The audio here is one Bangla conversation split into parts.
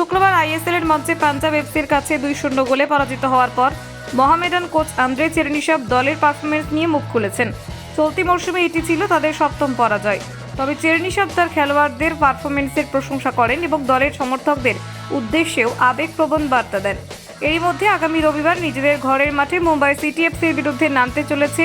শুক্রবার আইএসএল এর মঞ্চে পাঞ্জাব এফসির কাছে দুই শূন্য গোলে পরাজিত হওয়ার পর মোহামেডান কোচ আন্দ্রে চেরনিসব দলের পারফরমেন্স নিয়ে মুখ খুলেছেন। চলতি মরশুমে এটি ছিল তাদের সপ্তম পরাজয়। তবে চেরনিসব তার খেলোয়াড়দের পারফরমেন্সের প্রশংসা করেন এবং দলের সমর্থকদের উদ্দেশ্যেও আবেগপ্রবণ বার্তা দেন। এরই মধ্যে আগামী রবিবার নিজেদের ঘরের মাঠে মুম্বাই সিটি এফসির বিরুদ্ধে নামতে চলেছে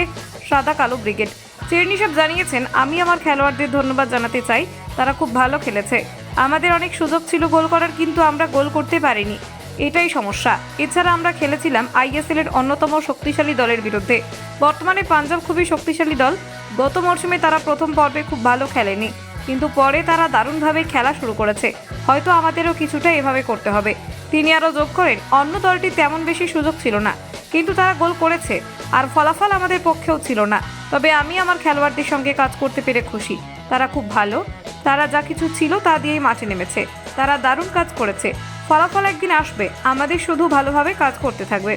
সাদা কালো ব্রিগেড। চেরনিসব জানিয়েছেন, আমি আমার খেলোয়াড়দের ধন্যবাদ জানাতে চাই। তারা খুব ভালো খেলেছে। আমাদের অনেক সুযোগ ছিল গোল করার, কিন্তু আমরা গোল করতে পারিনি। এটাই সমস্যা। এছাড়া আমরা খেলেছিলাম আইএসএল এর অন্যতম শক্তিশালী দলের বিরুদ্ধে। বর্তমানে পাঞ্জাব খুবই শক্তিশালী দল। গত মরশুমে তারা প্রথম পর্বে খুব ভালো খেলেনি, কিন্তু পরে তারা দারুণভাবে খেলা শুরু করেছে। হয়তো আমাদেরও কিছুটা এভাবে করতে হবে। তিনি আরও যোগ করেন, অন্য দলটি তেমন বেশি সুযোগ ছিল না, কিন্তু তারা গোল করেছে, আর ফলাফল আমাদের পক্ষেও ছিল না। তবে আমি আমার খেলোয়াড়দের সঙ্গে কাজ করতে পেরে খুশি। তারা খুব ভালো তারা যা কিছু ছিল তা দিয়েই মাঠে নেমেছে। তারা দারুণ কাজ করেছে। ফলাফল একদিন আসবে। আমাদের শুধু ভালোভাবে কাজ করতে থাকবে।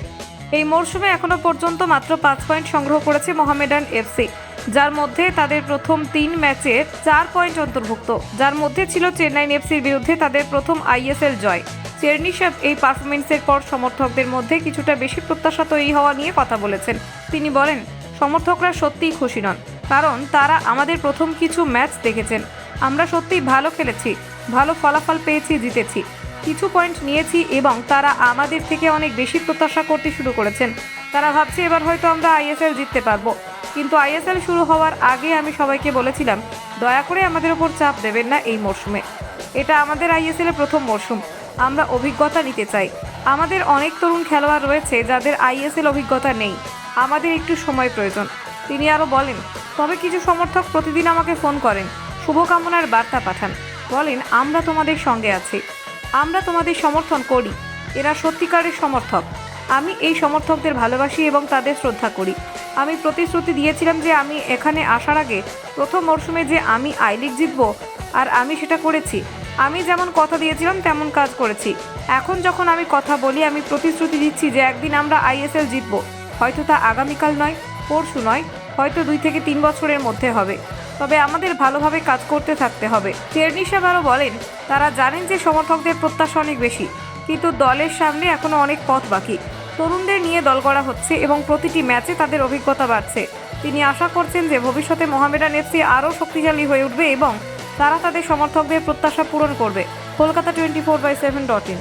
এই মরশুমে এখনও পর্যন্ত মাত্র পাঁচ পয়েন্ট সংগ্রহ করেছে মোহামেডান এফসি, যার মধ্যে তাদের প্রথম তিন ম্যাচে চার পয়েন্ট অন্তর্ভুক্ত। যার মধ্যে ছিল চেন্নাইন এফসির বিরুদ্ধে তাদের প্রথম আইএসএল জয়। চেরনিসেভ এই পারফরমেন্সের পর সমর্থকদের মধ্যে কিছুটা বেশি প্রত্যাশা তৈরি হওয়া নিয়ে কথা বলেছেন। তিনি বলেন, সমর্থকরা সত্যিই খুশি নন। কারণ তারা আমাদের প্রথম কিছু ম্যাচ দেখেছেন। আমরা সত্যিই ভালো খেলেছি, ভালো ফলাফল পেয়েছি, জিতেছি। কিছু পয়েন্ট নিয়েছি এবং তারা আমাদের থেকে অনেক বেশি প্রত্যাশা করতে শুরু করেছেন। তারা ভাবছে এবার হয়তো আমরা আইএসএল জিততে পারব। কিন্তু আইএসএল শুরু হওয়ার আগে আমি সবাইকে বলেছিলাম, দয়া করে আমাদের ওপর চাপ দেবেন না এই মরশুমে। এটা আমাদের আইএসএল এর প্রথম মরশুম। আমরা অভিজ্ঞতা নিতে চাই। আমাদের অনেক তরুণ খেলোয়াড় রয়েছে যাদের আইএসএল অভিজ্ঞতা নেই। আমাদের একটু সময় প্রয়োজন। তিনি আরও বলেন তবে কিছু সমর্থক প্রতিদিন আমাকে ফোন করেন, শুভকামনার বার্তা পাঠান, বলেন, আমরা তোমাদের সঙ্গে আছি। আমরা তোমাদের সমর্থন করি। এরা সত্যিকারের সমর্থক। আমি এই সমর্থকদের ভালোবাসি এবং তাদের শ্রদ্ধা করি। আমি প্রতিশ্রুতি দিয়েছিলাম যে আমি এখানে আসার আগে প্রথম মরশুমে যে আমি আই লিগ জিতব আর আমি সেটা করেছি, আমি যেমন কথা দিয়েছিলাম তেমন কাজ করেছি। এখন যখন আমি কথা বলি, আমি প্রতিশ্রুতি দিচ্ছি যে একদিন আমরা আইএসএল জিতব। হয়তো তা আগামীকাল নয়, পরশু নয় হয়তো দুই থেকে তিন বছরের মধ্যে হবে। তবে আমাদের ভালোভাবে কাজ করতে থাকতে হবে। চেরনিসাব আরও বলেন, তারা জানেন যে সমর্থকদের প্রত্যাশা অনেক বেশি। কিন্তু দলের সামনে এখনও অনেক পথ বাকি। তরুণদের নিয়ে দল করা হচ্ছে এবং প্রতিটি ম্যাচে তাদের অভিজ্ঞতা বাড়ছে। তিনি আশা করছেন যে ভবিষ্যতে মোহামেডান এফসি আরও শক্তিশালী হয়ে উঠবে এবং তারা তাদের সমর্থকদের প্রত্যাশা পূরণ করবে। Kolkata twenty four by seven dot in.